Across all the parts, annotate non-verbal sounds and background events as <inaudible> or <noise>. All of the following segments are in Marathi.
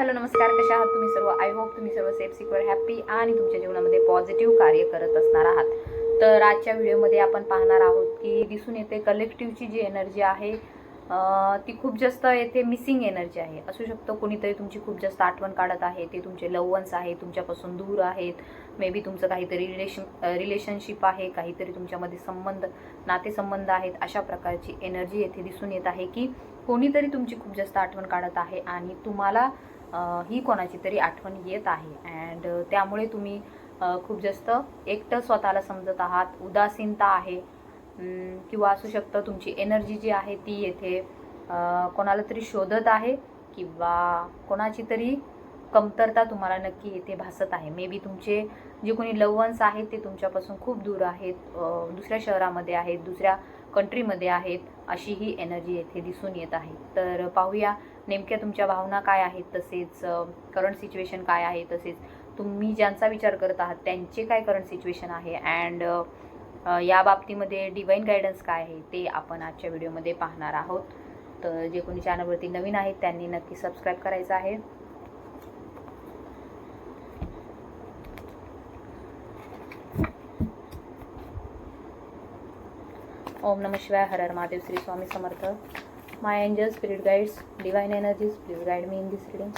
हॅलो नमस्कार कशा आहात तुम्ही सर्व? आय होप तुम्ही सर्व सेफ सिक्युअर हॅप्पी आणि तुमच्या जीवनामध्ये पॉझिटिव्ह कार्य करत असणार आहात. तर आजच्या व्हिडिओमध्ये आपण पाहणार आहोत की दिसून येते कलेक्टिव्हची जी एनर्जी आहे ती खूप जास्त येथे मिसिंग एनर्जी आहे. असू शकतं कोणीतरी तुमची खूप जास्त आठवण काढत आहे ते तुमचे लव्हन्स आहे तुमच्यापासून दूर आहेत मे बी तुमचं काहीतरी रिलेशन रिलेशनशिप आहे काहीतरी तुमच्यामध्ये संबंध नातेसंबंध आहेत अशा प्रकारची एनर्जी येथे दिसून येत आहे की कोणीतरी तुमची खूप जास्त आठवण काढत आहे आणि तुम्हाला ही कोणाची तरी आठवण येत आहे. अँड त्यामुळे तुम्ही खूप जास्त एकटं स्वतःला समजत आहात. उदासीनता आहे. किंवा असू शकतं तुमची एनर्जी जी आहे ती येथे कोणाला तरी शोधत आहे किंवा कोणाची तरी कमतरता तुम्हाला नक्की येथे भासत आहे. मे बी तुमचे जे कोणी लव्हन्स आहेत ते तुमच्यापासून खूप दूर आहेत. दुसऱ्या शहरामध्ये आहेत दुसऱ्या कंट्रीमध्ये आहेत अशी ही एनर्जी येथे दिसून येत आहे. तर पाहूया नेमक्या तुमच्या भावना काय आहेत तसेच करंट सिच्युएशन काय आहे तसेच तुम्ही ज्यांचा विचार करत आहात त्यांचे काय करंट सिच्युएशन आहे? अँड या बाबतीमध्ये डिवाईन गायडन्स काय आहे ते आपण आजच्या व्हिडिओमध्ये पाहणार आहोत. तर जे कोणी चॅनलवरती नवीन आहेत त्यांनी नक्की सबस्क्राईब करायचं आहे. ओम नम शिवाय हर हर Mahadev Shri Swami Samarth. My angel spirit guides divine energies please guide me in this reading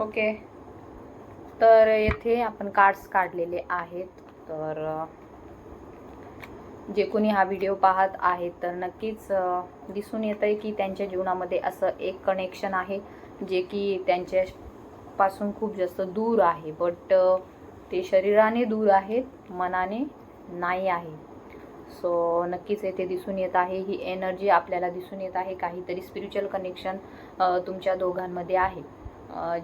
okay तर येथे आपण कार्ड्स काढलेले आहेत. तर जे कोणी हा व्हिडिओ पाहत आहेत तर नक्कीच दिसून येत आहे की त्यांच्या जीवनामध्ये असं एक कनेक्शन आहे जे की त्यांच्यापासून खूप जास्त दूर आहे. बट ते शरीराने दूर आहेत मनाने नाही आहे. सो नक्कीच येथे दिसून येत आहे. ही एनर्जी आपल्याला दिसून येत आहे. काहीतरी स्पिरिच्युअल कनेक्शन तुमच्या दोघांमध्ये आहे.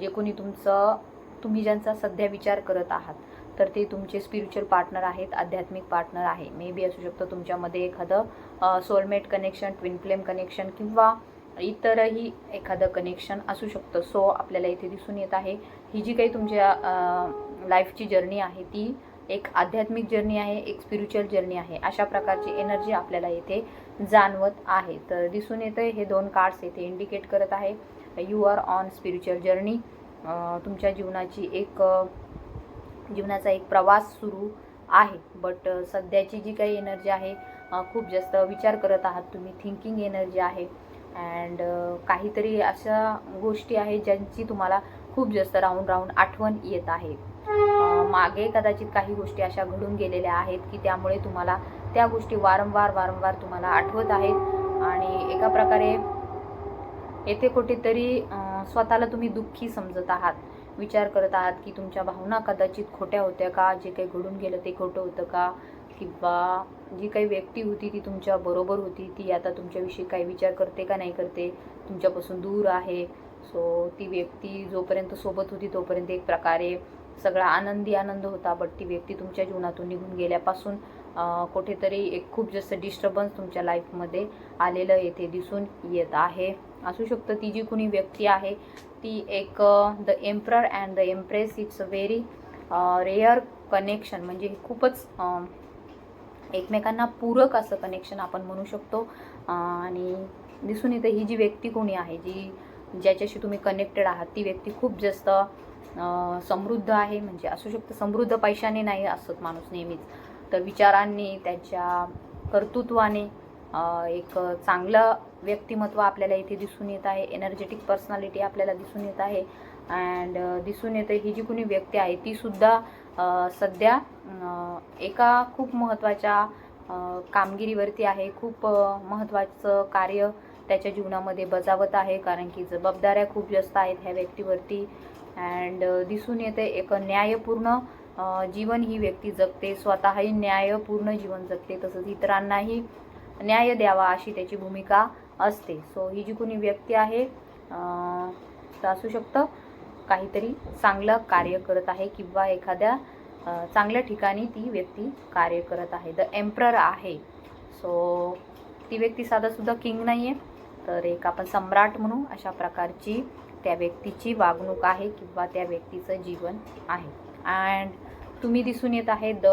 जे कोणी तुमचं तुम्ही ज्यांचा सध्या विचार करत आहात तर ते तुमचे स्पिरिच्युअल पार्टनर आहेत आध्यात्मिक पार्टनर आहे. मे बी असू शकतं तुमच्यामध्ये एखादं soulmate connection twin flame connection किंवा इतरही एखादं कनेक्शन असू शकतं. सो आपल्याला इथे दिसून येत आहे. ही जी काही तुमच्या लाईफची जर्नी आहे ती एक आध्यात्मिक जर्नी आहे एक स्पिरिच्युअल जर्नी आहे. अशा प्रकारची एनर्जी आपल्याला येथे जाणवत आहे. तर दिसून येतं हे दोन कार्ड्स येथे इंडिकेट करत आहे. You are on spiritual journey तुमच्या जीवनाची एक जीवनाचा एक प्रवास सुरू आहे. बट सध्याची जी काही एनर्जी आहे खूप जास्त विचार करत आहात तुम्ही. थिंकिंग एनर्जी आहे. अँड काहीतरी अशा गोष्टी आहेत ज्यांची तुम्हाला खूप जास्त राहून राहून आठवण येत आहे. मागे कदाचित काही गोष्टी अशा घडून गेलेल्या आहेत की त्यामुळे तुम्हाला त्या गोष्टी वारंवार वारंवार तुम्हाला आठवत आहेत. आणि एका प्रकारे येथे कुठेतरी स्वतःला तुम्ही दुःखी समजत आहात. विचार करत आहात की तुमच्या भावना कदाचित खोट्या होत्या का? जे काही घडून गेलं ते खोटं होतं का? किंवा जी काही व्यक्ती होती ती तुमच्या बरोबर होती ती आता तुमच्याविषयी काही विचार करते का नाही करते? तुमच्यापासून दूर आहे. सो ती व्यक्ती जोपर्यंत सोबत होती तोपर्यंत एक प्रकारे सगळा आनंदी आनंद होता. बट ती व्यक्ती तुमच्या जीवनातून निघून गेल्यापासून कुठेतरी एक खूप जास्त डिस्टर्बन्स तुमच्या लाईफमध्ये आलेलं येथे दिसून येत आहे. असू शकतं. ती जी कुणी व्यक्ती आहे ती एक the emperor and the empress it's a very rare connection म्हणजे हे खूपच एकमेकांना पूरक असं कनेक्शन आपण म्हणू शकतो. आणि दिसून येतं ही जी व्यक्ती कोणी आहे जी ज्याच्याशी तुम्ही कनेक्टेड आहात ती व्यक्ती खूप जास्त समृद्ध आहे. म्हणजे असू शकतं समृद्ध पैशाने नाही असत माणूस नेहमीच. तर विचारांनी त्याच्या कर्तृत्वाने एक चांगलं व्यक्तिमत्व आपल्याला इथे दिसून येत आहे. एनर्जेटिक पर्सनॅलिटी आपल्याला दिसून येत आहे. अँड दिसून येते ही जी कोणी व्यक्ती आहे तीसुद्धा सध्या एका खूप महत्त्वाच्या कामगिरीवरती आहे. खूप महत्त्वाचं कार्य त्याच्या जीवनामध्ये बजावत आहे. कारण की जबाबदाऱ्या खूप जास्त आहेत ह्या व्यक्तीवरती. अँड दिसून येते एक न्यायपूर्ण जीवन ही व्यक्ती जगते. स्वतःही न्यायपूर्ण जीवन जगते. तसंच इतरांनाही न्याय द्यावा अशी त्याची भूमिका असते. सो ही जी कोणी व्यक्ती आहे तर असू शकतं काहीतरी चांगलं कार्य करत आहे किंवा एखाद्या चांगल्या ठिकाणी ती व्यक्ती कार्य करत आहे. द एम्प्रर आहे. सो ती व्यक्ती साधासुद्धा किंग नाही आहे तर एक आपण सम्राट म्हणू अशा प्रकारची त्या व्यक्तीची वागणूक आहे किंवा त्या व्यक्तीचं जीवन आहे. अँड तुम्ही दिसून येत आहे द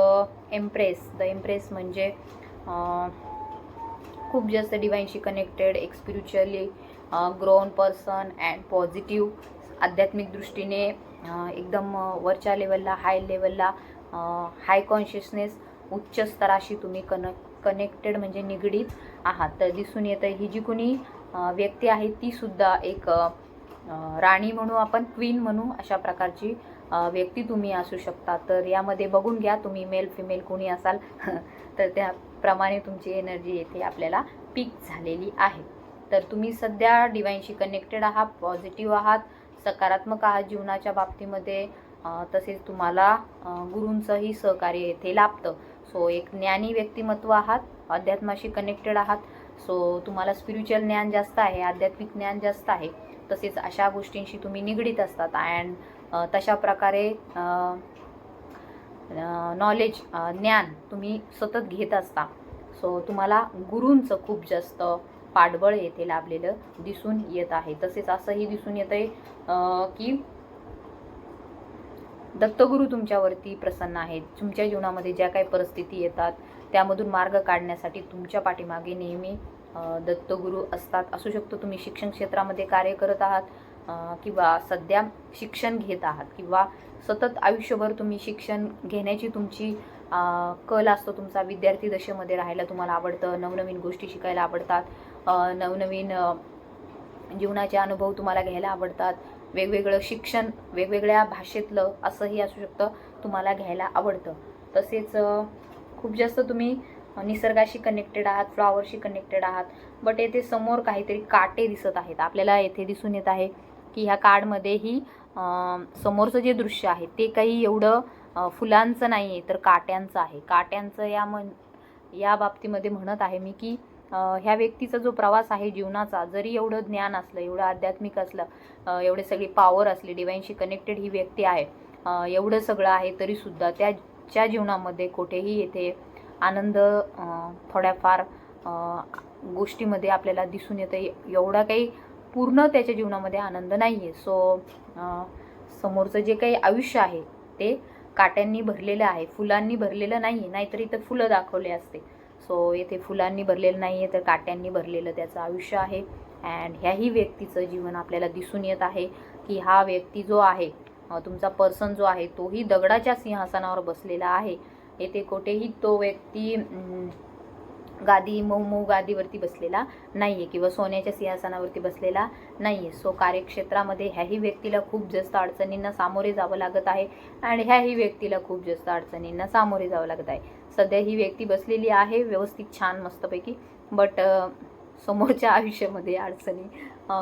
एम्प्रेस द एम्प्रेस म्हणजे खूप जास्त डिवाईनशी कनेक्टेड एक spiritually grown person and positive आध्यात्मिक दृष्टीने एकदम वरच्या लेवलला हाय लेवलला हाय कॉन्शियसनेस उच्च स्तराशी तुम्ही कन कनेक्टेड म्हणजे निगडीत आहात. तर दिसून येतं ही जी कोणी व्यक्ती आहे ती सुद्धा एक राणी म्हणू आपण क्वीन म्हणू अशा प्रकारची व्यक्ती तुम्ही असू शकता. तर यामध्ये बघून घ्या तुम्ही मेल फिमेल कोणी असाल <laughs> तर त्या प्रमाणे तुमची एनर्जी येथे आपल्याला पीक झालेली आहे. तर तुम्ही सध्या डिवाईनशी कनेक्टेड आहात पॉझिटिव्ह आहात सकारात्मक आहात जीवनाच्या बाबतीमध्ये तसेच तुम्हाला गुरूंचंही सहकार्य येथे लाभतं. सो एक ज्ञानी व्यक्तिमत्व आहात अध्यात्माशी कनेक्टेड आहात. सो तुम्हाला स्पिरिच्युअल ज्ञान जास्त आहे आध्यात्मिक ज्ञान जास्त आहे. तसेच अशा गोष्टींशी तुम्ही निगडीत असतात. अँड तशा प्रकारे नॉलेज ज्ञान तुम्ही सतत घेत असता. सो तुम्हाला गुरूंचं खूप जास्त पाठबळ येथे लाभलेलं दिसून येत आहे. तसेच असंही दिसून येत आहे की दत्तगुरू तुमच्यावरती प्रसन्न आहेत. तुमच्या जीवनामध्ये ज्या काही परिस्थिती येतात त्यामधून मार्ग काढण्यासाठी तुमच्या पाठीमागे नेहमी दत्तगुरू असतात. असू शकतो तुम्ही शिक्षण क्षेत्रामध्ये कार्य करत आहात किंवा सध्या शिक्षण घेत आहात किंवा सतत आयुष्यभर तुम्ही शिक्षण घेण्याची तुमची कल असतो तुमचा विद्यार्थी दशेमध्ये राहायला तुम्हाला आवडतं नवनवीन गोष्टी शिकायला आवडतात नवनवीन जीवनाचे अनुभव तुम्हाला घ्यायला आवडतात वेगवेगळं शिक्षण वेगवेगळ्या भाषेतलं असंही असू शकतं तुम्हाला घ्यायला आवडतं. तसेच खूप जास्त तुम्ही निसर्गाशी कनेक्टेड आहात फ्लॉवरशी कनेक्टेड आहात बट येथे समोर काहीतरी काटे दिसत आहेत. आपल्याला येथे दिसून येत आहे की ह्या कार्डमध्येही समोरचं जे दृश्य आहे ते काही एवढं फुलांचं नाही आहे तर काट्यांचं आहे. काट्यांचं या मन या बाबतीमध्ये म्हणत आहे मी की ह्या व्यक्तीचा जो प्रवास आहे जीवनाचा जरी एवढं ज्ञान असलं एवढं आध्यात्मिक असलं एवढे सगळी पॉवर असली डिवाईनशी कनेक्टेड ही व्यक्ती आहे एवढं सगळं आहे तरीसुद्धा त्याच्या जीवनामध्ये कुठेही येथे आनंद थोड्याफार गोष्टीमध्ये आपल्याला दिसून येतं. एवढा काही पूर्ण त्याच्या जीवनामध्ये आनंद नाही आहे सो समोरचं जे काही आयुष्य आहे ते काट्यांनी भरलेलं आहे फुलांनी भरलेलं नाही आहे नाहीतर इथं फुलं दाखवले असते. सो येथे फुलांनी भरलेलं नाही आहे तर काट्यांनी भरलेलं त्याचं आयुष्य आहे. अँड ह्याही व्यक्तीचं जीवन आपल्याला दिसून येत आहे की हा व्यक्ती जो आहे तुमचा पर्सन जो आहे तोही दगडाच्या सिंहासनावर बसलेला आहे. येथे कुठेही तो व्यक्ती गादी मऊ मऊ गादीवरती बसलेला नाही आहे किंवा सोन्याच्या सिंहासनावरती बसलेला नाही आहे सो कार्यक्षेत्रामध्ये ह्याही व्यक्तीला खूप जास्त अडचणींना सामोरे जावं लागत आहे आणि ह्याही व्यक्तीला खूप जास्त अडचणींना सामोरे जावं लागत आहे. सध्या ही व्यक्ती बसलेली आहे व्यवस्थित छान मस्तपैकी बट समोरच्या आयुष्यामध्ये अडचणी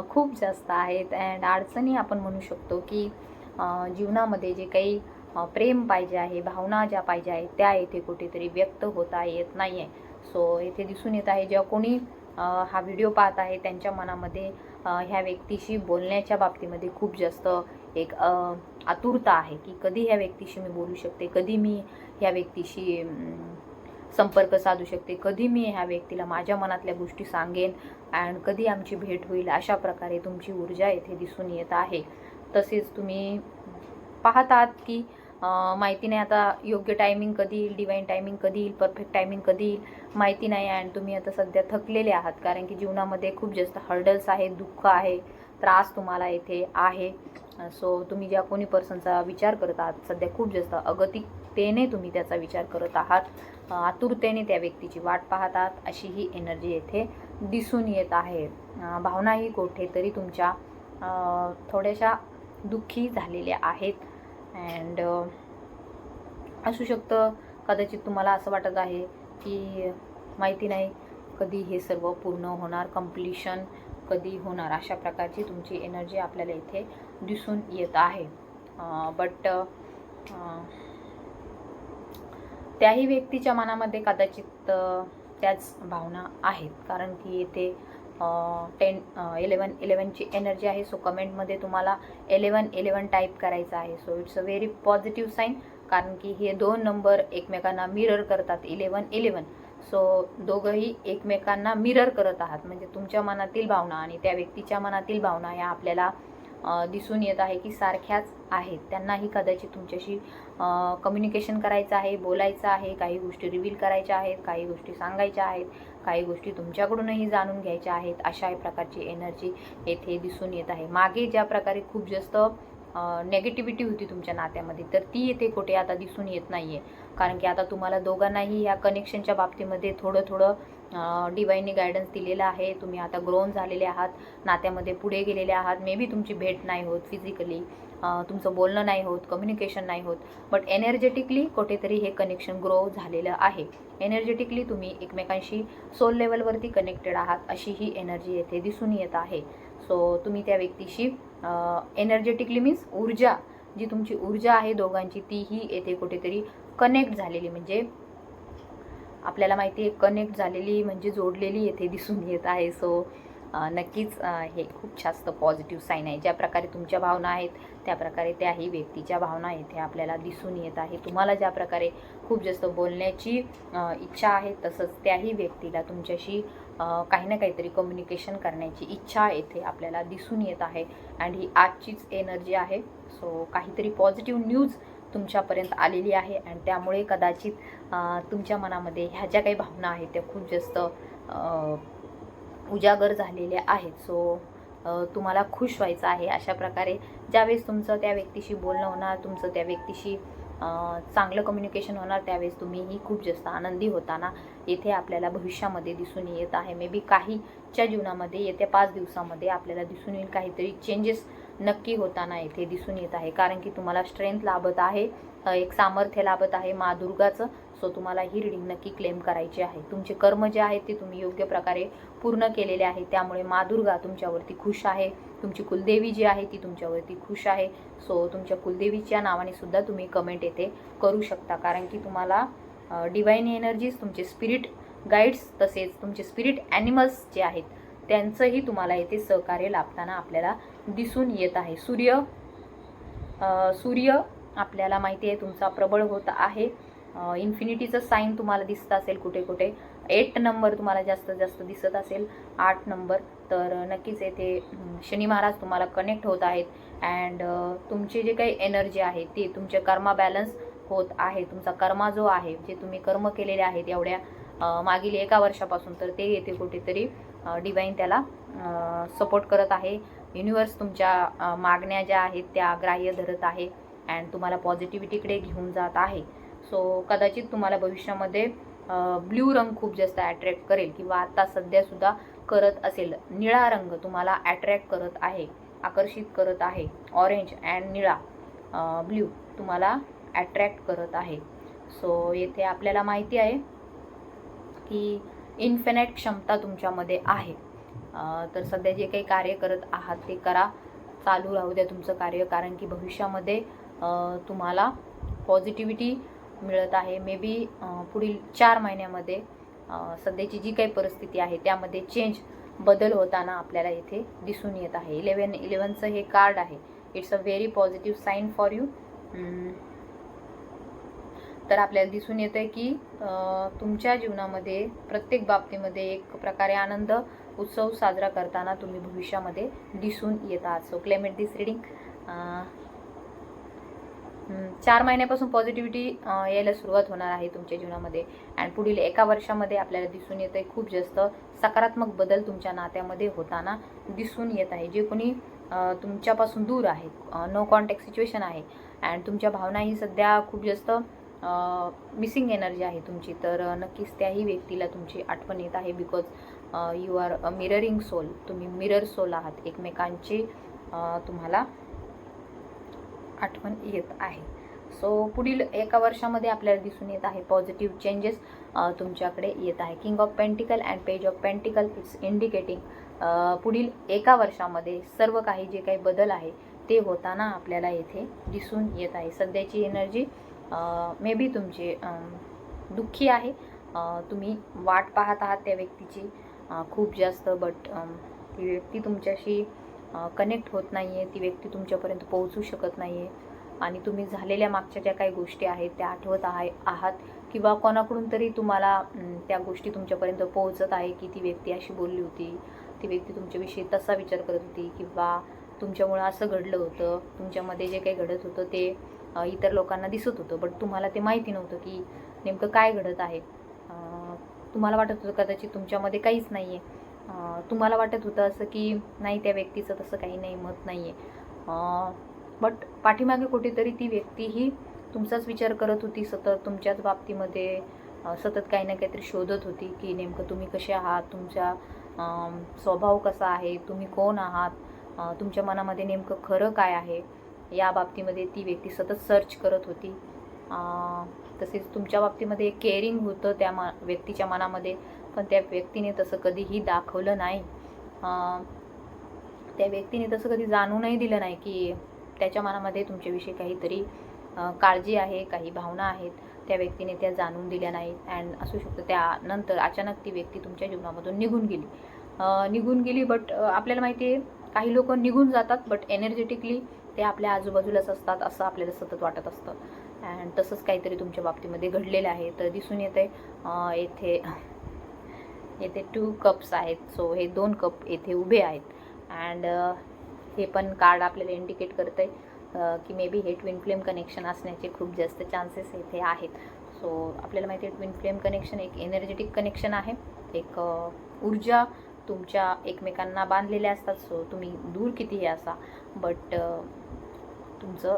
खूप जास्त आहेत अँड अडचणी आपण म्हणू शकतो की जीवनामध्ये जे काही प्रेम पाहिजे आहे भावना ज्या पाहिजे आहेत त्या येथे कुठेतरी व्यक्त होता येत नाही आहे सो येथे दिसून येत आहे जेव्हा कोणी हा व्हिडिओ पाहत आहे त्यांच्या मनामध्ये ह्या व्यक्तीशी बोलण्याच्या बाबतीमध्ये खूप जास्त एक आतुरता आहे की कधी ह्या व्यक्तीशी मी बोलू शकते कधी मी ह्या व्यक्तीशी संपर्क साधू शकते कधी मी ह्या व्यक्तीला माझ्या मनातल्या गोष्टी सांगेन अँड कधी आमची भेट होईल अशा प्रकारे तुमची ऊर्जा येथे दिसून येत आहे. तसेच तुम्ही पाहत आहात की माहिती नाही आता योग्य टायमिंग कधी येईल डिवाईन टायमिंग कधी येईल परफेक्ट टायमिंग कधी येईल माहिती नाही आहे अँड तुम्ही आता सध्या थकलेले आहात. कारण की जीवनामध्ये खूप जास्त हर्डल्स आहेत दुःख आहे त्रास तुम्हाला येथे आहे. सो तुम्ही ज्या कोणी पर्सनचा विचार करत आहात सध्या खूप जास्त अगतिकतेने तुम्ही त्याचा विचार करत आहात. आतुरतेने त्या व्यक्तीची वाट पाहत आहात अशी ही एनर्जी येथे दिसून येत आहे. भावनाही कुठेतरी तुमच्या थोड्याशा दुःखी झालेल्या आहेत. अँड असू शकतं कदाचित तुम्हाला असं वाटत आहे की माहिती नाही कधी हे सर्व पूर्ण होणार कम्प्लिशन कधी होणार? अशा प्रकारची तुमची एनर्जी आपल्याला इथे दिसून येत आहे. बट त्याही व्यक्तीच्या मनामध्ये कदाचित त्याच भावना आहेत. कारण की येथे टेन इलेवन इलेवनची एनर्जी आहे. सो कमेंटमध्ये तुम्हाला इलेवन इलेवन टाईप करायचं आहे. So it's a very positive sign कारण की हे दोन नंबर एकमेकांना मिरर करतात इलेवन इलेवन सो दोघंही एकमेकांना मिरर करत आहात. म्हणजे तुमच्या मनातील भावना आणि त्या व्यक्तीच्या मनातील भावना या आपल्याला दिसून येत आहे की सारख्याच आहेत. त्यांनाही कदाचित तुमच्याशी कम्युनिकेशन करायचं आहे बोलायचं आहे काही गोष्टी रिव्हील करायच्या आहेत काही गोष्टी सांगायच्या आहेत काही गोष्टी तुमच्याकडूनही जाणून घ्यायच्या आहेत. अशा प्रकारची एनर्जी येथे दिसून येत आहे. मागे ज्या प्रकारे खूप जास्त नेगेटिव्हिटी होती तुमच्या नात्यामध्ये. तर ती येते कुठे आता दिसून येत नाही आहे कारण की आता तुम्हाला दोघांनाही या कनेक्शनच्या बाबतीमध्ये थोडं थोडं डिवाईनने गायडन्स दिलेलं आहे. तुम्ही आता ग्रोन झालेले आहात नात्यामध्ये पुढे गेलेले आहात. मे बी तुमची भेट नाही होत फिजिकली तुमचं बोलणं नाही होत कम्युनिकेशन नाही होत. बट एनर्जेटिकली कुठेतरी हे कनेक्शन ग्रो झालेलं आहे. एनर्जेटिकली तुम्ही एकमेकांशी सोल लेवलवरती कनेक्टेड आहात अशी ही एनर्जी येथे दिसून येत आहे. सो तुम्ही त्या व्यक्तीशी एनर्जेटिकली मीन्स ऊर्जा. जी तुमची ऊर्जा आहे दोघांची तीही येथे कुठेतरी कनेक्ट झालेली. म्हणजे आपल्याला माहिती आहे कनेक्ट झालेली म्हणजे जोडलेली येथे दिसून येत आहे. सो नक्कीच हे खूप जास्त पॉझिटिव्ह साईन आहे. ज्या प्रकारे तुमच्या भावना आहेत त्या प्रकारे त्याही व्यक्तीच्या भावना येथे आपल्याला दिसून येत आहे. तुम्हाला ज्या प्रकारे खूप जास्त बोलण्याची इच्छा आहे तसंच त्याही व्यक्तीला तुमच्याशी काही ना काहीतरी कम्युनिकेशन करण्याची इच्छा येथे आपल्याला दिसून येत आहे. अँड ही आजचीच एनर्जी आहे. सो काहीतरी पॉझिटिव्ह न्यूज तुमच्यापर्यंत आलेली आहे. अँड त्यामुळे कदाचित तुमच्या मनामध्ये ह्या ज्या काही भावना आहेत त्या खूप जास्त उजागर झालेल्या आहेत. सो तुम्हाला खुश व्हायचं आहे अशा प्रकारे. ज्यावेळेस तुमचं त्या व्यक्तीशी बोलणं होणार तुमचं त्या व्यक्तीशी चांगलं कम्युनिकेशन होणार त्यावेळेस तुम्हीही खूप जास्त आनंदी होताना येथे आपल्याला भविष्यामध्ये दिसून येत आहे. मे बी काहीच्या जीवनामध्ये येत्या पाच दिवसामध्ये आपल्याला दिसून येईल काहीतरी चेंजेस नक्की होताना येथे दिसून येत आहे. कारण की तुम्हाला स्ट्रेंथ लाभत आहे एक सामर्थ्य लाभत आहे मा दुर्गाचं. सो तुम्हाला ही रिडिंग नक्की क्लेम करायची आहे. तुमचे कर्म जे आहेत ते तुम्ही योग्य प्रकारे पूर्ण केलेले आहे. त्यामुळे मा दुर्गा तुमच्यावरती खुश आहे. तुमची कुलदेवी जी आहे ती तुमच्यावरती खुश आहे. सो तुमच्या कुलदेवीच्या नावाने सुद्धा तुम्ही कमेंट येथे करू शकता. कारण की तुम्हाला डिवाईन एनर्जीज तुमचे स्पिरिट गाईड्स तसेच तुमचे स्पिरिट ॲनिमल्स जे आहेत त्यांचंही तुम्हाला येथे सहकार्य लाभताना आपल्याला दिसून येत आहे. सूर्य सूर्य आपल्याला माहिती आहे तुमचा प्रबळ होत आहे. इन्फिनिटीचं साईन तुम्हाला दिसत असेल कुठे कुठे. एट नंबर तुम्हाला जास्त जास्त दिसत असेल. आठ नंबर तर नक्कीच येथे शनी महाराज तुम्हाला कनेक्ट होत आहेत. अँड तुमचे जे काही एनर्जी आहे ती तुमचे कर्मा बॅलन्स होत आहे. तुमचा कर्मा जो आहे जे तुम्ही कर्म केलेले आहेत एवढ्या मागील एका वर्षापासून तर ते येथे कुठेतरी डिवाईन त्याला सपोर्ट करत आहे. युनिवर्स तुमच्या मागण्या ज्या आहेत त्या ग्राह्य धरत आहे. अँड तुम्हाला पॉझिटिव्हिटीकडे घेऊन जात आहे. सो कदाचित तुम्हाला भविष्यामध्ये ब्ल्यू रंग खूप जास्त अट्रॅक्ट करेल किंवा आता सध्यासुद्धा करत असेल. निळा रंग तुम्हाला अट्रॅक्ट करत आहे आकर्षित करत आहे. ऑरेंज अँड निळा ब्ल्यू तुम्हाला अट्रॅक्ट करत आहे. सो येथे आपल्याला माहिती आहे की इन्फिनेट क्षमता तुमच्यामध्ये आहे. तर सध्या जे काही कार्य करत आहात ते करा. चालू राहू द्या तुमचं कार्य कारण की भविष्यामध्ये तुम्हाला पॉझिटिव्हिटी मिळत आहे. मे बी पुढील चार महिन्यामध्ये सध्याची जी काही परिस्थिती आहे त्यामध्ये चेंज बदल होताना आपल्याला इथे दिसून येत आहे. इलेवन इलेवनचं हे कार्ड आहे. It's a very positive sign for you तर आपल्याला दिसून येतं आहे की तुमच्या जीवनामध्ये प्रत्येक बाबतीमध्ये एक प्रकारे आनंद उत्सव साजरा करताना तुम्ही भविष्यामध्ये दिसून येत. आहात सो क्लेमेट दिस रिडिंग चार महिन्यापासून पॉझिटिव्हिटी यायला सुरुवात होणार आहे तुमच्या जीवनामध्ये. अँड पुढील एका वर्षामध्ये आपल्याला दिसून येत आहे खूप जास्त सकारात्मक बदल तुमच्या नात्यामध्ये होताना दिसून येत आहे. जे कोणी तुमच्यापासून दूर आहे नो कॉन्टॅक्ट सिच्युएशन आहे. अँड तुमच्या भावनाही सध्या खूप जास्त मिसिंग एनर्जी आहे तुमची. तर नक्कीच त्याही व्यक्तीला तुमची आठवण येत आहे because you are a mirroring soul तुम्ही मिरर सोल आहात. एकमेकांची तुम्हाला आठवण येत आहे. सो पुढील एका वर्षामध्ये आपल्याला दिसून येत आहे पॉझिटिव्ह चेंजेस तुमच्याकडे येत आहे. King of pentacle and page of pentacle it's indicating पुढील एका वर्षामध्ये सर्व काही जे काही बदल आहे ते होताना आपल्याला येथे दिसून येत आहे. सध्याची एनर्जी मे बी तुमची दुःखी आहे. तुम्ही वाट पाहत आहात त्या व्यक्तीची खूप जास्त बट ती व्यक्ती तुमच्याशी कनेक्ट होत नाही आहे ती व्यक्ती तुमच्यापर्यंत पोहोचू शकत नाही आहे आणि तुम्ही झालेल्या मागच्या ज्या काही गोष्टी आहेत त्या आठवत आहे आहात किंवा कोणाकडून तरी तुम्हाला त्या गोष्टी तुमच्यापर्यंत पोहोचत आहे की ती व्यक्ती अशी बोलली होती ती व्यक्ती तुमच्याविषयी तसा विचार करत होती किंवा तुमच्यामुळं असं घडलं होतं तुमच्यामध्ये जे काही घडत होतं ते इतर लोकांना दिसत होतं बट तुम्हाला ते माहिती नव्हतं की नेमकं काय घडत आहे. तुम्हाला वाटत होतं कदाचित तुमच्यामध्ये काहीच नाही आहे तुम्हाला वाटत होतं असं की नाही त्या व्यक्तीचं तसं काही नाही मत नाही आहे बट पाठीमागे कुठेतरी ती व्यक्ती ही तुमचाच विचार करत होती सतत तुमच्याच बाबतीमध्ये सतत काही ना काहीतरी शोधत होती की नेमकं तुम्ही कसे आहात तुमचा स्वभाव कसा आहे तुम्ही कोण आहात तुमच्या मनामध्ये नेमकं खरं काय आहे या बाबतीमध्ये ती व्यक्ती सतत सर्च करत होती. तसेच तुमच्या बाबतीमध्ये केअरिंग होतं त्या मा व्यक्तीच्या मनामध्ये. पण त्या व्यक्तीने तसं कधीही दाखवलं नाही. त्या व्यक्तीने तसं कधी जाणूनही दिलं नाही की त्याच्या मनामध्ये तुमच्याविषयी काहीतरी काळजी आहे काही भावना आहेत. त्या व्यक्तीने त्या जाणून दिल्या नाहीत अँड असू शकतं त्यानंतर अचानक ती व्यक्ती तुमच्या जीवनामधून निघून गेली. निघून गेली बट आपल्याला माहिती आहे काही लोक निघून जातात बट एनर्जेटिकली ते आपल्या आजूबाजूलाच असतात असं आपल्याला सतत वाटत असतं. अँड तसंच काहीतरी तुमच्या बाबतीमध्ये घडलेलं आहे. तर दिसून येते येथे येथे टू कप्स आहेत. सो हे दोन कप येथे उभे आहेत. अँड हे पण कार्ड आपल्याला इंडिकेट करतं आहे की मे बी हे ट्विन फ्लेम कनेक्शन असण्याचे खूप जास्त चान्सेस येथे आहेत. सो आपल्याला माहिती आहे ट्विन फ्लेम कनेक्शन एक एनर्जेटिक कनेक्शन आहे. एक ऊर्जा तुमच्या एकमेकांना बांधलेल्या असतात. सो तुम्ही दूर कितीही असा बट तुमचं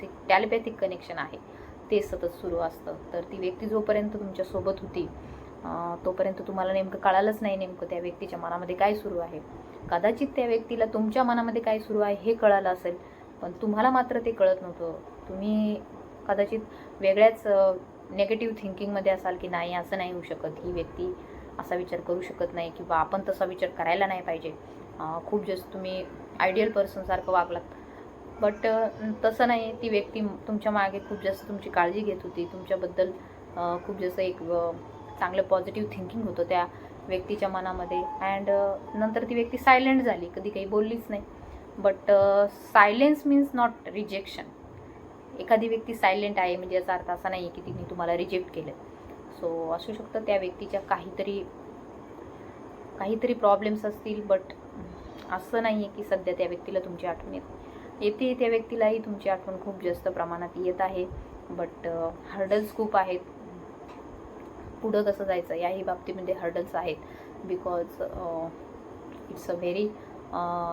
जे टॅलिपॅथिक कनेक्शन आहे ते सतत सुरू असतं. तर ती व्यक्ती जोपर्यंत तुमच्यासोबत होती तोपर्यंत तुम्हाला नेमकं कळालंच नाही नेमकं त्या व्यक्तीच्या मनामध्ये काय सुरू आहे. कदाचित त्या व्यक्तीला तुमच्या मनामध्ये काय सुरू आहे हे कळालं असेल पण तुम्हाला मात्र ते कळत नव्हतं. तुम्ही कदाचित वेगळ्याच नेगेटिव्ह थिंकिंगमध्ये असाल की नाही असं नाही होऊ शकत. ही व्यक्ती असा विचार करू शकत नाही किंवा आपण तसा विचार करायला नाही पाहिजे. खूप जास्त तुम्ही आयडियल पर्सनसारखं वागलात. बट तसं नाही. ती व्यक्ती तुमच्या मागे खूप जास्त तुमची काळजी घेत होती. तुमच्याबद्दल खूप जास्त एक चांगलं पॉझिटिव्ह थिंकिंग होतं त्या व्यक्तीच्या मनामध्ये. अँड नंतर ती व्यक्ती सायलेंट झाली. कधी काही बोललीच नाही. But silence means not rejection एखादी व्यक्ती सायलेंट आहे म्हणजे याचा अर्थ असा नाही की तिने तुम्हाला रिजेक्ट केलं सो असू शकतं त्या व्यक्तीच्या काहीतरी काहीतरी प्रॉब्लेम्स असतील बट असं नाही आहे की सध्या त्या व्यक्तीला तुमची आठवण येत येते त्या व्यक्तीलाही तुमची आठवण खूप जास्त प्रमाणात येत आहे. बट हर्डल्स खूप आहेत. पुढं कसं जायचं? याही बाबतीमध्ये हर्डल्स आहेत. Because it's a very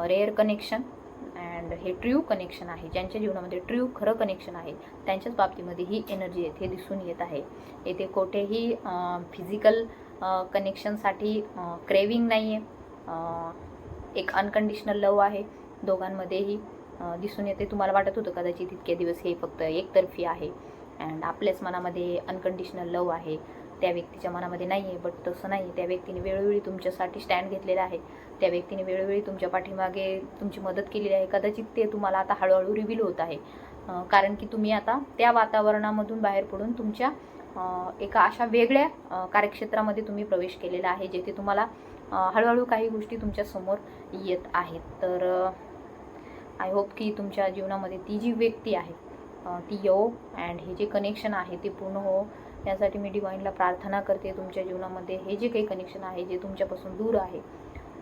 rare connection and हे ट्र्यू कनेक्शन आहे. ज्यांच्या जीवनामध्ये ट्र्यू खरं कनेक्शन आहे त्यांच्याच बाबतीमध्ये ही एनर्जी येथे दिसून येत आहे. येथे कोठेही फिजिकल कनेक्शनसाठी क्रेविंग नाही आहे एक अनकंडिशनल लव आहे. दोघांमध्येही दिसून येते. तुम्हाला वाटत होतं कदाचित इतके दिवस हे फक्त एकतर्फी आहे. अँड आपल्याच मनामध्ये अनकंडिशनल लव आहे. त्या व्यक्तीच्या मनामध्ये नाही आहे बट तसं नाही त्या व्यक्तीने वेळोवेळी तुमच्यासाठी स्टँड घेतलेला आहे. त्या व्यक्तीने वेळोवेळी तुमच्या पाठीमागे तुमची मदत केलेली आहे. कदाचित ते तुम्हाला आता हळूहळू रिव्हील होत आहे. कारण की तुम्ही आता त्या वातावरणामधून बाहेर पडून तुमच्या एका अशा वेगळ्या कार्यक्षेत्रामध्ये तुम्ही प्रवेश केलेला आहे जेथे तुम्हाला हळूहळू काही गोष्टी तुमच्यासमोर येत आहेत. तर आय होप की तुमच्या जीवनामध्ये ती जी व्यक्ती आहे ती येवो अँड हे जे कनेक्शन आहे ते पूर्ण हो. यासाठी मी डिवाईनला प्रार्थना करते तुमच्या जीवनामध्ये. हे जे काही कनेक्शन आहे जे तुमच्यापासून दूर आहे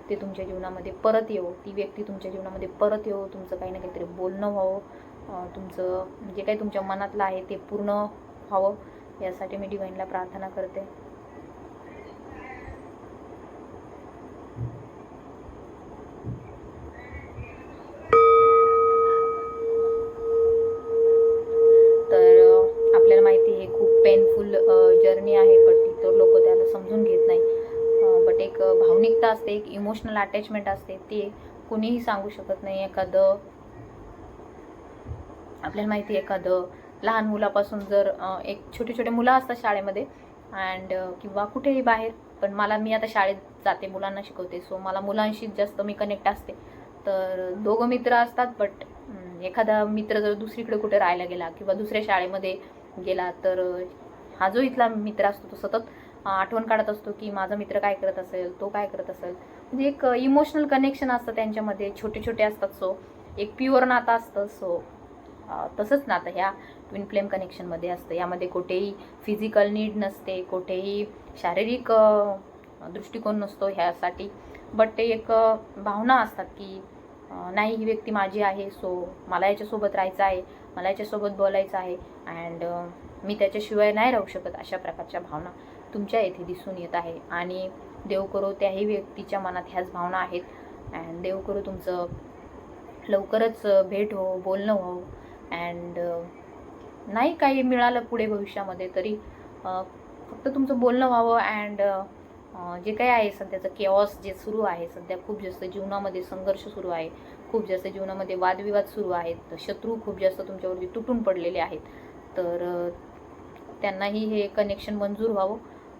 ते तुमच्या जीवनामध्ये परत येवो. ती व्यक्ती तुमच्या जीवनामध्ये परत येवो. तुमचं काही ना काहीतरी बोलणं व्हावं. तुमचं जे काही तुमच्या मनातलं आहे ते पूर्ण व्हावं. यासाठी मी डिवाईनला प्रार्थना करते. इमोशनल अटॅचमेंट असते ते कुणीही सांगू शकत नाही एखादं. आपल्याला माहिती आहे एखादं. लहान मुलापासून जर एक छोटे छोटे मुलं असतात शाळेमध्ये अँड किंवा कुठेही बाहेर पण मला मी आता शाळेत जाते मुलांना शिकवते सो मला मुलांशी जास्त मी कनेक्ट असते. तर दोघं मित्र असतात बट एखादा मित्र जर दुसरीकडे कुठे राहायला गेला किंवा दुसऱ्या शाळेमध्ये गेला तर हा जो इथला मित्र असतो तो सतत आठवण काढत असतो की माझा मित्र काय करत असेल तो काय करत असेल. म्हणजे एक इमोशनल कनेक्शन असतं त्यांच्यामध्ये. छोटे छोटे असतात सो एक प्युअर नातं असतं सो तसंच नातं ह्या ट्विन फ्लेम कनेक्शनमध्ये असतं. यामध्ये कुठेही फिजिकल नीड नसते कुठेही शारीरिक दृष्टिकोन नसतो ह्यासाठी. बट ते एक भावना असतात की नाही ही व्यक्ती माझी आहे सो मला याच्यासोबत राहायचं आहे मला याच्यासोबत बोलायचं आहे. अँड मी त्याच्याशिवाय नाही राहू शकत अशा प्रकारच्या भावना. तुमच्या येथे दिसून येत आहे. आणि देव करो त्याही व्यक्तीच्या मनात ह्याच भावना आहेत. अँड देव करो तुमचं लवकरच भेट हो बोलणं हो. अँड नाही काही मिळालं पुढे भविष्यामध्ये तरी फक्त तुमचं बोलणं व्हावं. अँड जे काही आहे सध्याचं केऑस जे सुरू आहे सध्या खूप जास्त जीवनामध्ये संघर्ष सुरू आहे. खूप जास्त जीवनामध्ये वादविवाद सुरू आहेत. शत्रू खूप जास्त तुमच्यावरती तुटून पडलेले आहेत. तर त्यांनाही हे कनेक्शन मंजूर व्हावं.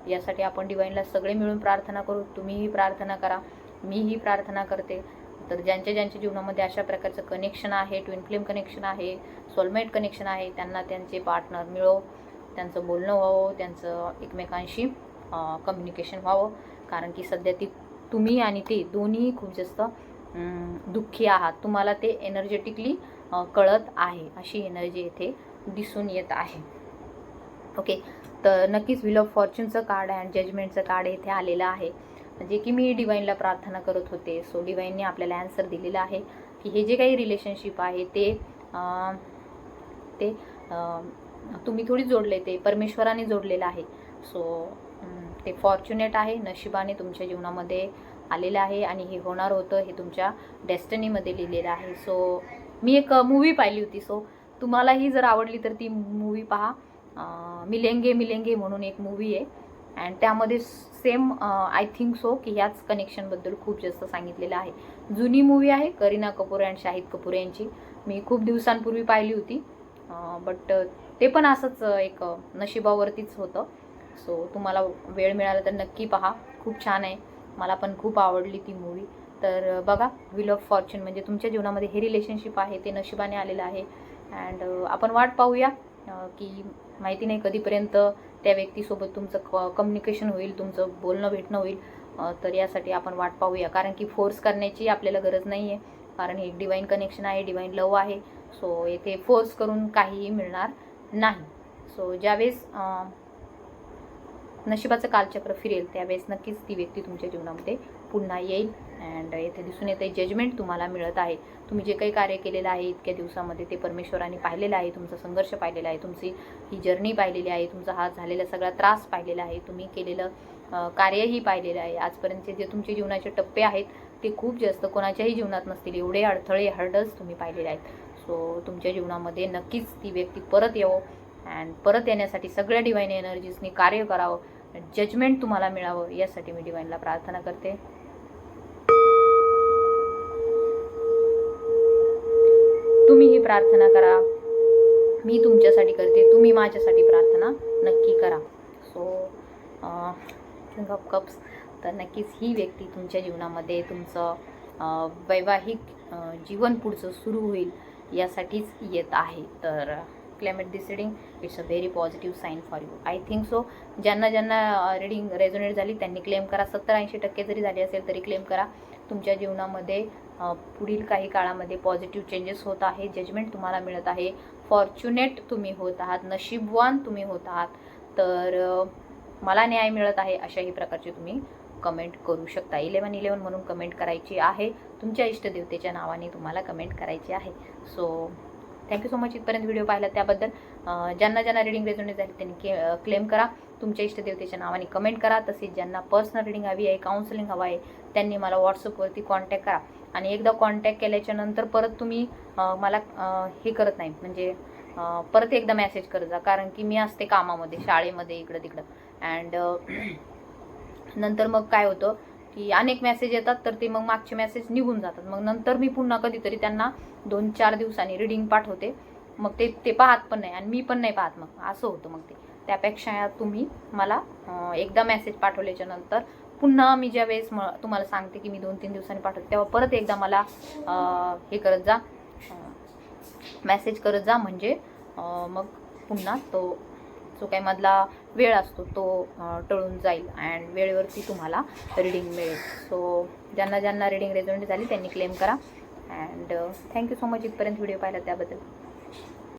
यासाठी आपण डिवाईनला सगळे मिळून प्रार्थना करू. तुम्हीही प्रार्थना करा. मीही प्रार्थना करते. तर ज्यांच्या ज्यांच्या जीवनामध्ये अशा प्रकारचं कनेक्शन आहे ट्विन फ्लेम कनेक्शन आहे सोलमेट कनेक्शन आहे त्यांना त्यांचे पार्टनर मिळो. त्यांचं बोलणं व्हावं त्यांचं एकमेकांशी कम्युनिकेशन व्हावं. कारण की सध्या ती तुम्ही आणि ते दोन्ही खूप जास्त दुःखी आहात. तुम्हाला ते एनर्जेटिकली कळत आहे. अशी एनर्जी येथे दिसून येत आहे. ओके तर नक्कीच व्हील ऑफ फॉर्च्यूनचं कार्ड अँड जजमेंटचं कार्ड इथे आलेलं आहे. जे की मी डिवाईनला प्रार्थना करत होते. सो डिवाईनने आपल्याला ॲन्सर दिलेला आहे की हे जे काही रिलेशनशिप आहे ते ते तुम्ही थोडी जोडले ते परमेश्वराने जोडलेलं आहे. सो ते फॉर्च्युनेट आहे नशिबाने तुमच्या जीवनामध्ये आलेलं आहे आणि हे होणार होतं हे तुमच्या डेस्टनीमध्ये लिहिलेलं आहे. सो मी एक मूवी पाहिली होती. सो तुम्हालाही जर आवडली तर ती मूवी पहा. मिलेंगे मिलेंगे म्हणून एक मूवी आहे. अँड त्यामध्ये सेम आय थिंक सो की ह्याच कनेक्शनबद्दल खूप जास्त सांगितलेलं आहे. जुनी मूवी आहे करीना कपूर अँड शाहिद कपूर यांची. मी खूप दिवसांपूर्वी पाहिली होती. बट ते पण असंच एक नशिबावरतीच होतं. सो तुम्हाला वेळ मिळाला तर नक्की पहा. खूप छान आहे. मला पण खूप आवडली ती मूवी तर बघा विल ऑफ फॉर्च्यून म्हणजे तुमच्या जीवनामध्ये हे रिलेशनशिप आहे ते नशिबाने आलेलं आहे. अँड आपण वाट पाहूया. की माहिती नाही कधीपर्यंत त्या व्यक्तीसोबत तुमचं क कम्युनिकेशन होईल तुमचं बोलणं भेटणं होईल. तर यासाठी आपण वाट पाहूया. कारण की फोर्स करण्याची आपल्याला गरज नाही आहे कारण हे डिवाईन कनेक्शन आहे डिवाईन लव आहे. सो येथे फोर्स करून काहीही मिळणार नाही. सो ज्यावेळेस नशिबाचं कालचक्र फिरेल त्यावेळेस नक्कीच ती व्यक्ती तुमच्या जीवनामध्ये पुन्हा येईल. अँड येथे दिसून येते जजमेंट तुम्हाला मिळत आहे. तुम्ही जे काही कार्य केलेलं आहे इतक्या दिवसामध्ये ते परमेश्वराने पाहिलेलं आहे. तुमचा संघर्ष पाहिलेला आहे. तुमची ही जर्नी पाहिलेली आहे. तुमचा हा झालेला सगळा त्रास पाहिलेला आहे. तुम्ही केलेलं कार्यही पाहिलेलं आहे. आजपर्यंतचे जे तुमचे जीवनाचे टप्पे आहेत ते खूप जास्त कोणाच्याही जीवनात नसतील. एवढे अडथळे हर्डल्स तुम्ही पाहिलेले आहेत. सो तुमच्या जीवनामध्ये नक्कीच ती व्यक्ती परत यावं. अँड परत येण्यासाठी सगळ्या डिवाईन एनर्जीजनी कार्य करावं. जजमेंट तुम्हाला मिळावं. यासाठी मी डिवाईनला प्रार्थना करते. तुम्ही ही प्रार्थना करा. मी तुमच्यासाठी करते. तुम्ही माझ्यासाठी प्रार्थना नक्की करा. सो किंग ऑफ कप्स तर नक्कीच ही व्यक्ती तुमच्या जीवनामध्ये तुमचं वैवाहिक जीवन पुढचं सुरू होईल यासाठीच येत आहे. तर climate deciding it's a very positive sign for you I think so ज्यांना ज्यांना रिडिंग रेझोनेट झाली त्यांनी क्लेम करा. सत्तर ऐंशी टक्के जरी झाली असेल तरी क्लेम करा. तुमच्या जीवनामध्ये पुढील काही काळामध्ये पॉझिटिव्ह चेंजेस होत आहे जजमेंट तुम्हाला मिळत आहे फॉर्च्युनेट तुम्ही होत आहात नशीबवान तुम्ही होत आहात. तर मला न्याय मिळत आहे अशाही प्रकारचे तुम्ही कमेंट करू शकता. इलेवन इलेवन म्हणून कमेंट करायची आहे. तुमच्या इष्टदेवतेच्या नावाने तुम्हाला कमेंट करायची आहे. So thank you so much इथपर्यंत व्हिडिओ पाहिला त्याबद्दल. ज्यांना ज्यांना रिडिंग रेझोनेट झाली त्यांनी के क्लेम करा. तुमच्या इष्टदेवतेच्या नावाने कमेंट करा. तसेच ज्यांना पर्सनल रिडिंग हवी आहे काउन्सिलिंग हवं आहे त्यांनी मला व्हॉट्सअपवरती कॉन्टॅक्ट करा. आणि एकदा कॉन्टॅक्ट केल्याच्यानंतर परत तुम्ही मला हे करत नाही. म्हणजे परत एकदा मेसेज करत जा. कारण की मी असते कामामध्ये शाळेमध्ये इकडं तिकडं. अँड <clears throat> नंतर मग काय होतं की अनेक मेसेज येतात तर ते मग मागचे मेसेज निघून जातात. मग नंतर मी पुन्हा कधीतरी त्यांना दोन चार दिवसांनी रिडिंग पाठवते. मग ते ते पाहत पण नाही आणि मी पण नाही पाहत मग. असं होतं मग ते. त्यापेक्षा तुम्ही मला एकदा मेसेज पाठवल्याच्या नंतर पुन्हा मी ज्या वेळेस म तुम्हाला सांगते की मी दोन तीन दिवसांनी पाठवते तेव्हा परत एकदा मला हे करत जा मेसेज करत जा म्हणजे मग पुन्हा तो जो काही मधला वेळ असतो तो टळून जाईल अँड वेळेवरती तुम्हाला रिडिंग मिळेल. सो ज्यांना ज्यांना रिडिंग रेझोनेट झाली त्यांनी क्लेम करा. And thank you so much इथपर्यंत व्हिडिओ पाहिला त्याबद्दल.